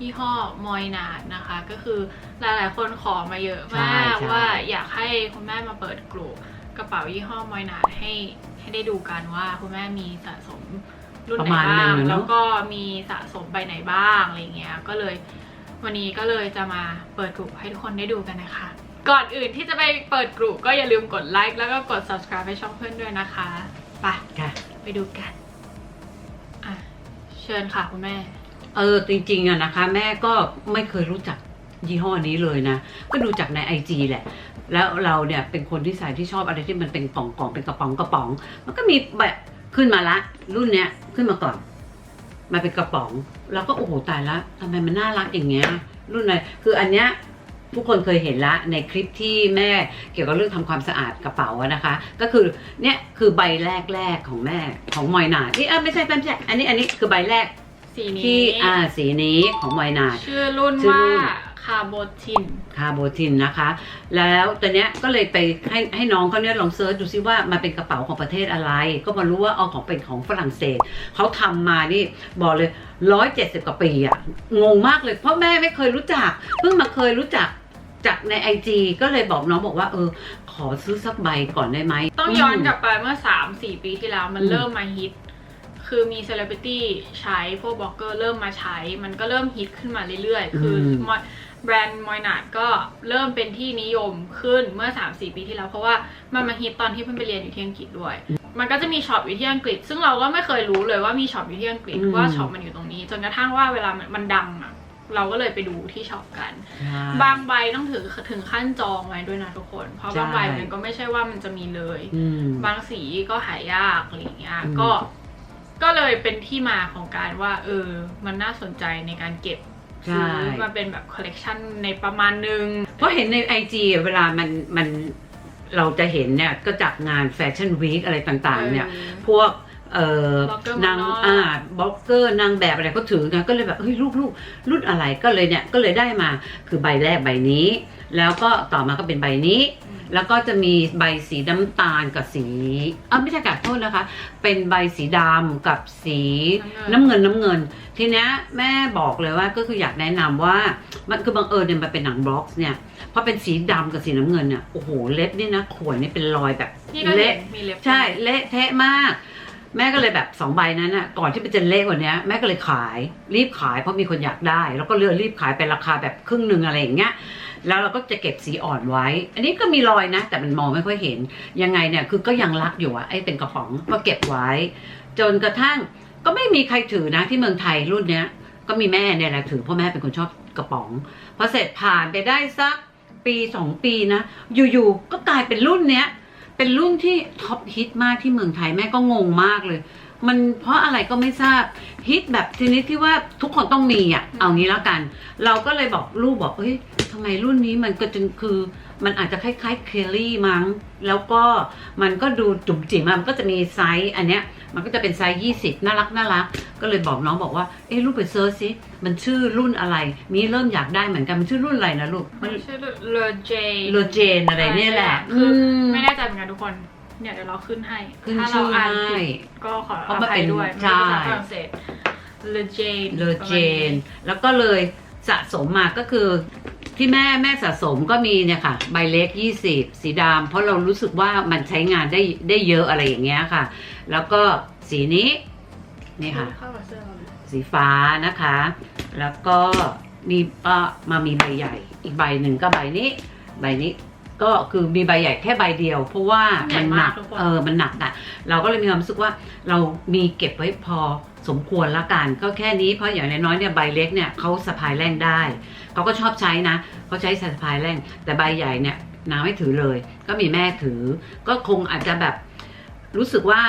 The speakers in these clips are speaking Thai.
ยี่ห้อมอยนาดนะคะ ก็คือหลายๆ คนขอมาเยอะมากใช่ใช่ว่าอยากให้คุณแม่มาเปิดกลุ่มกระเป๋ายี่ห้อมอยนาดให้ให้ได้ดูกันว่าคุณแม่มีสะสมรุ่นประไหนมาณหนึ่บ้างงอะแล้วเนาะก็มีสะสมใบไหนบ้างอะไรเงี้ยก็เลยวันนี้ก็เลยจะมาเปิดกลุ่มให้ทุกคนได้ดูกันนะคะ ก่อนอื่นที่จะไปเปิดกลุ่มก็อย่าลืมกดไลค์แล้วก็กด subscribe ให้ช่องเพื่อนด้วยนะคะไปค่ะไปดูกัน อะ เชิญค่ะคุณแม่ เออจริงๆอะนะคะ แม่ก็ไม่เคยรู้จักยี่ห้อนี้เลยนะ ก็ดูจากในไอจีแหละ แล้วเราเนี่ยเป็นคนที่ใส่ที่ชอบอะไรที่มันเป็นกล่องๆเป็นกระป๋องกระป๋อง มันก็มีแบบขึ้นมาละ รุ่นเนี้ยขึ้นมาก่อนมาเป็นกระป๋อง แล้วก็โอ้โหตายละทำไมมันน่ารักอย่างเงี้ย รุ่นอะไรคืออันเนี้ยทุกคนเคยเห็นละในคลิปที่แม่เกี่ยวกับเรื่องทำความสะอาดกระเป๋านะคะ ก็คือเนี่ยคือใบแรกๆของแม่ของมอยนาที่เออไม่ใช่ไม่ใช่อันนี้อันนี้คือใบแรก สีนี้ที่อ่าสีนี้ของมอยนาด ชื่อรุ่นชื่อว่ารุ่นคาร์โบทิน คาร์โบทินนะคะ แล้วตอนเนี้ยก็เลยไปให้ให้น้องเขาเนี่ยลองเซิร์ชดูซิว่ามันเป็นกระเป๋าของประเทศอะไร ก็มารู้ว่าเอาของเป็นของฝรั่งเศส เขาทำมานี่บอกเลยร้อยเจ็ดสิบกว่าปีอะงงมากเลยเพราะแม่ไม่เคยรู้จัก เพิ่งมาเคยรู้จักจากในไอจีก็เลยบอกน้องบอกว่า เออ ขอซื้อสักใบก่อนได้ไหมต้องย้อนมกลับไปเมื่อ 3-4 ปีที่แล้วมันอืมเริ่มมาฮิต คือมีเซเลบริตี้ใช้พวกบล็อกเกอร์เริ่มมาใช้ มันก็เริ่มฮิตขึ้นมาเรื่อยๆ คืออมมอยแบรนด์มอยนาดก็เริ่มเป็นที่นิยมขึ้นเมื่อ 3-4 ปีที่แล้ว เพราะว่ามันมาฮิตตอนที่เพิ่งไปเรียนอยู่ที่อังกฤษด้วย มันก็จะมีช็อปอยู่ที่อังกฤษ ซึ่งเราก็ไม่เคยรู้เลยว่ามีช็อปอยู่ที่อังกฤษอืมว่าช็อปมันอยู่ตรงนี้ จนกระทั่งว่าเวลามันมันดังอะเราก็เลยไปดูที่ช็อปกันใช่บางใบต้องถือถึงขั้นจองไว้ด้วยนะทุกคน เพราะใช่บางใบมันก็ไม่ใช่ว่ามันจะมีเลยอืมบางสีก็หายากอะไรอย่างเงี้ยอืมก็ ก็เลยเป็นที่มาของการว่า เออ มันน่าสนใจในการเก็บใช่ ซื้อมาเป็นแบบคอลเลกชันในประมาณนึง เพราะเห็นในไอจีเวลามันมันเราจะเห็นเนี่ยก็จากงานแฟชั่นวีคอะไรต่างๆ เนี่ยออพวกเอ่อบล็อกเกอร์นางเมืองนอก อ่าบล็อกเกอร์นางแบบอะไรก็ถือนะก็เลยแบบเฮ้ยลูกลูกรุ่นอะไรก็เลยเนี่ยก็เลยได้มาคือใบแรกใบนี้ แล้วก็ต่อมาก็เป็นใบนี้ แล้วก็จะมีใบสีน้ำตาลกับสีอ่าไม่ใช่กับโทษนะคะ เป็นใบสีดำกับสีน้ำเงินน้ำเงิน ทีเนี้ยแม่บอกเลยว่าก็คืออยากแนะนำว่ามันคือบังเอิญเนี่ยมันเป็นหนังบล็อกซ์เนี่ยเพราะเป็นสีดำกับสีน้ำเงินเนี่ยโอ้โหเล็บนี่นะขวนนี่เป็นรอยแบบนี่ก็เห็เละนมีเล็บใช่เละเทะมาก แม่ก็เลยแบบสองใบนั้นน่ะก่อนที่มันจะเละกว่านี้แม่ก็เลยขายรีบขายเพราะมีคนอยากได้ แล้วก็เลือกรีบขายไปราคาแบบครึ่งหนึ่งอะไรอย่างเงี้ย แล้วเราก็จะเก็บสีอ่อนไว้ อันนี้ก็มีรอยนะ แต่มันมองไม่ค่อยเห็น ยังไงเนี่ยคือก็ยังรักอยู่อะไอ้เป็นกระป๋องก็เก็บไว้ จนกระทั่งก็ไม่มีใครถือนะที่เมืองไทยรุ่นเนี้ย ก็มีแม่เนี่ยแหละถือเพราะแม่เป็นคนชอบกระป๋องพอเสร็จผ่านไปได้สักปีสองปีนะ อยู่ๆก็กลายเป็นรุ่นเนี้ย เป็นรุ่นที่ท็อปฮิตมากที่เมืองไทยแม่ก็งงมากเลย มันเพราะอะไรก็ไม่ทราบฮิตแบบชนิดที่ว่าทุกคนต้องมีอะเอางี้แล้วกัน เราก็เลยบอกลูกบอกเฮ้ยทำไมรุ่นนี้มันก็จะคือมันอาจจะคล้ายๆเคลลี่มั้ง แล้วก็มันก็ดูจุ๋มจิ๋มอะมันก็จะมีไซส์อันเนี้ย มันก็จะเป็นไซส์ยี่สิบน่ารักน่ารัก ก็เลยบอกน้องบอกว่า เอ้ลูกไปเซิร์ชสิ มันชื่อรุ่นอะไรมีเริ่มอยากได้เหมือนกัน มันชื่อรุ่นอะไรนะลูก มันชื่อเลเจโลเจนอะไรเนี่ยแหละ คืออมไม่แน่ใจเหมือนกันทุกคน เนี่ยเดี๋ยวเราขึ้นให้ ขึ้นถ้าชื่เราออ่านให้ ผิดก็ขอเพราะอมันภัเป็ยนด้วยใช่ มันเป็นภาษาฝรั่งเศสเลเจนโลเจน แล้วก็เลยสะสมมาก็คือ ที่แม่แม่สะสมก็มีเนี่ยค่ะ ใบเล็ก 20 สีดำเพราะเรารู้สึกว่ามันใช้งานได้ได้เยอะอะไรอย่างเงี้ยค่ะ แล้วก็สีนี้นี่ค่ะ เข้ากับเสื้อเราเลยสีฟ้านะคะ แล้วก็มีก็มามีใบใหญ่ อีกใบหนึ่งก็ใบนี้ ใบนี้ ก็คือมีใบใหญ่แค่ใบเดียว เพราะว่ามันหนัก เออ มันหนักอะ เราก็เลยมีความรู้สึกว่าเรามีเก็บไว้พอสมควรละกันก็แค่นี้เพราะอย่างน้อยๆเนี่ยใบเล็กเนี่ยเขาสะพายแรงได้เขาก็ชอบใช้นะเขาใช้สะพายแรงแต่ใบใหญ่เนี่ยนาไม่ถือเลย ก็มีแม่ถือ ก็คงอาจจะแบบรู้สึกว่า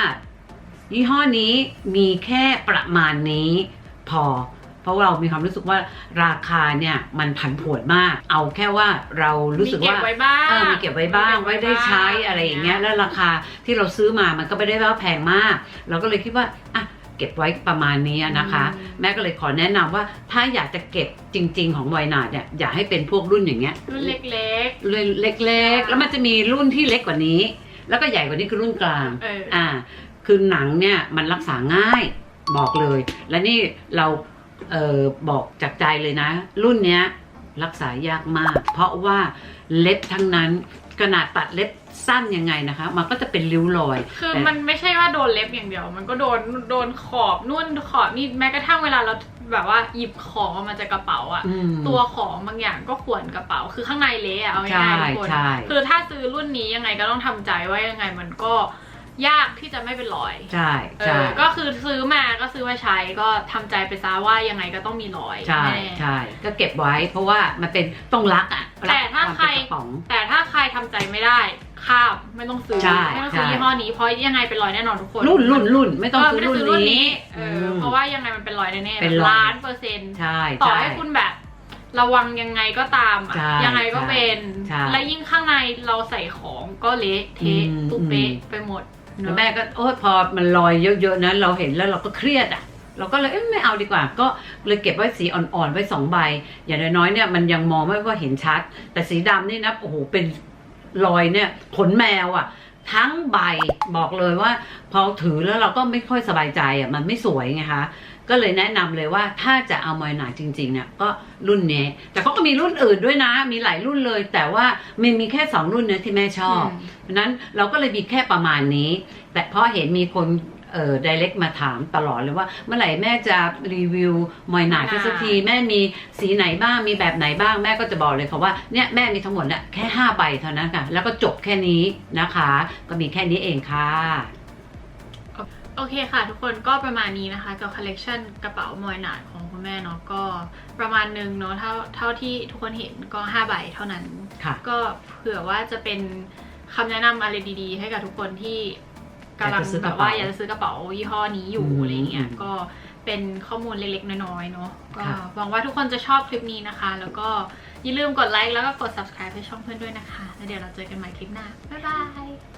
ยี่ห้อนี้มีแค่ประมาณนี้พอ เพราะว่าเรามีความรู้สึกว่าราคาเนี่ยมันผันผวนมาก เอาแค่ว่าเรารู้สึกมีเก็บว่าไว้บ้างเออมีเก็บไว้บ้างมีไว้เก็บได้ใช้อะไรอย่างเงี้ยแล้วราคาที่เราซื้อมามันก็ไม่ได้ว่าแพงมาก เราก็เลยคิดว่าอะเก็บไว้ประมาณนี้นะคะอืมแม่ก็เลยขอแนะนำว่าถ้าอยากจะเก็บจริง ๆ ของไวนาดเนี่ยอย่าให้เป็นพวกรุ่นอย่างเงี้ยรุ่นเล็กรุ่นเล็ก ๆ แล้วมันจะมีรุ่นที่เล็กกว่านี้ แล้วก็ใหญ่กว่านี้คือรุ่นกลางๆเอออ่าคือหนังเนี่ยมันรักษาง่ายบอกเลย และนี่เรา เออบอกจากใจเลยนะ รุ่นเนี้ยรักษายากมาก เพราะว่าเล็บทั้งนั้นขนาดตัดเล็บสั้นยังไงนะคะ มันก็จะเป็นริ้วรอย คือแต่มันไม่ใช่ว่าโดนเล็บอย่างเดียว มันก็โดนโดนขอบนู่นขอบนี่แม้กระทั่งเวลาเราแบบว่าหยิบของออกมาจากกระเป๋าอะอืมตัวของบางอย่างก็ขวนกระเป๋า คือข้างในเละอะเอาง่ายๆทุกคนใช่ใช่คือถ้าซื้อรุ่นนี้ยังไงก็ต้องทำใจว่ายังไงมันก็ ยากที่จะไม่เป็นรอยใช่เอใช่ อก็คือซื้อมาก็ซื้อมาใช้ก็ทำใจไปซะว่ายังไงก็ต้องมีรอยใช่แน่ ใช่ก็เก็บไว้เพราะว่ามันเป็นต้องรักอะแต่ถ้ารักวมใครเป็นกระป๋อง แต่ถ้าใครทำใจไม่ได้ข้ามไม่ต้องซื้อใช่ไม่ต้องซื้อใช่ ยี่ห้อนี้เพราะยังไงเป็นรอยแน่นอนทุกคนรุ่นรุ่นรุ่นไม่ต้องเออซื้ไม่อได้รุ่นซื้อรุ่นนี้นี้เอออม เพราะว่ายังไงมันเป็นรอยแน่ๆเป็นแบบรอย ล้านเปอร์เซ็นต์ ใช่ต่อใช่ ให้คุณแบบ ระวังยังไงก็ตามอะใช่ยังไงก็เป็น ใช่และยิ่งข้างในเราใส่ของก็เละเทะอืม ตุเป๊ะอืมไปหมดเน แล้วแม่ก็โอ้ยพอมันลอยเยอะๆนะเราเห็นแล้วเราก็เครียดอะ เราก็เลยเอ้ยไม่เอาดีกว่า ก็เลยเก็บไว้สีอ่อนๆไว้สองใบ อย่างน้อยๆเนี่ยมันยังมองไม่ว่าเห็นชัด แต่สีดำนี่นะโอ้โหเป็นรอยเนี่ยขนแมวอะ ทั้งใบบอกเลยว่า พอถือแล้วเราก็ไม่ค่อยสบายใจอะมันไม่สวยไงคะก็เลยแนะนำเลยว่าถ้าจะเอามอยหนาจริงๆเนี่ยก็รุ่นนี้แต่เขาก็มีรุ่นอื่นด้วยนะ มีหลายรุ่นเลย แต่ว่ามันมีแค่สองรุ่นเนะที่แม่ชอบมเพราะฉะนั้นเราก็เลยมีแค่ประมาณนี้ แต่เพราะเห็นมีคน เอ่อ direct มาถามตลอดเลยว่า เมื่อไหร่แม่จะรีวิวมอยหนามอยหนาสักทีแม่มีสีไหนบ้างมีแบบไหนบ้างแม่ก็จะบอกเลยค่ะว่าเนี่ยแม่มีทั้งหมดเนี่ยแค่5ใบเท่านั้นค่ะ แล้วก็จบแค่นี้นะคะ ก็มีแค่นี้เองค่ะโอเคค่ะ ทุกคนก็ประมาณนี้นะคะ กับคอลเลกชันกระเป๋ามอยหนาดของคุณแม่เนาะก็ประมาณนึงเนาะเท่าเท่าที่ทุกคนเห็นก็5ใบเท่านั้นค่ะก็เผื่อว่าจะเป็นคำแนะนำอะไรดีๆ ให้กับทุกคนที่ กำลังอยากจะซื้อกแบระบเป๋าว่าอยากจะซื้อกระเป๋ายี่ห้อนี้อยู่อืมอะไรเงี้ยอืมก็เป็นข้อมูลเล็กๆ น้อยๆเนาะก็ค่ะหวังว่าทุกคนจะชอบคลิปนี้นะคะ แล้วก็อย่าลืมกดไลค์แล้วก็กด subscribe ให้ช่องเพื่อนด้วยนะคะ แล้วเดี๋ยวเราเจอกันใหม่คลิปหน้า บ๊ายบาย